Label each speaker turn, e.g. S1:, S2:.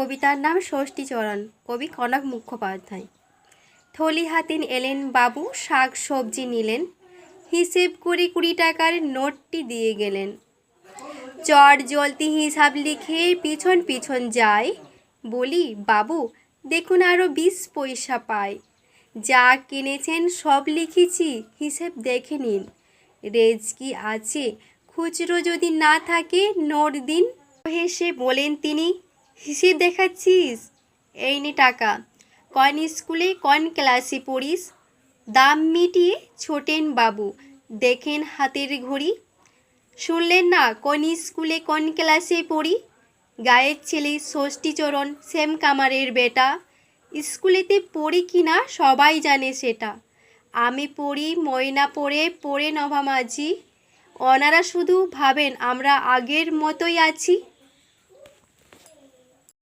S1: কবিতার নাম ষষ্ঠীচরণ, কবি কনক মুখোপাধ্যায়। থলি হাতিন এলেন বাবু, শাক সবজি নিলেন, হিসেব করে কুড়ি টাকার নোটটি দিয়ে গেলেন। চট জলতি হিসাব লিখে পিছন পিছন যায়, বলি, বাবু, দেখুন আরও বিশ পয়সা পাই। যা কিনেছেন সব লিখেছি, হিসেব দেখে নিন। রেজ কি আছে? খুচরো যদি না থাকে, নোট দিন। হেসে বলেন তিনি হিসেব দেখাচ্ছিস? এই নে টাকা। কন স্কুলে কন ক্লাসে পড়িস। দাম মিটিয়ে ছোটেন বাবু, দেখেন হাতের ঘড়ি। শুনলেন না কোন স্কুলে কোন ক্লাসে পড়ি? গায়ের ছেলে ষষ্ঠীচরণ সেম কামারের বেটা। স্কুলেতে পড়ি কি না সবাই জানে সেটা। আমি পড়ি, ময়না পড়ে পড়ে নভা মাঝি। ওনারা শুধু ভাবেন, আমরা আগের মতোই আছি।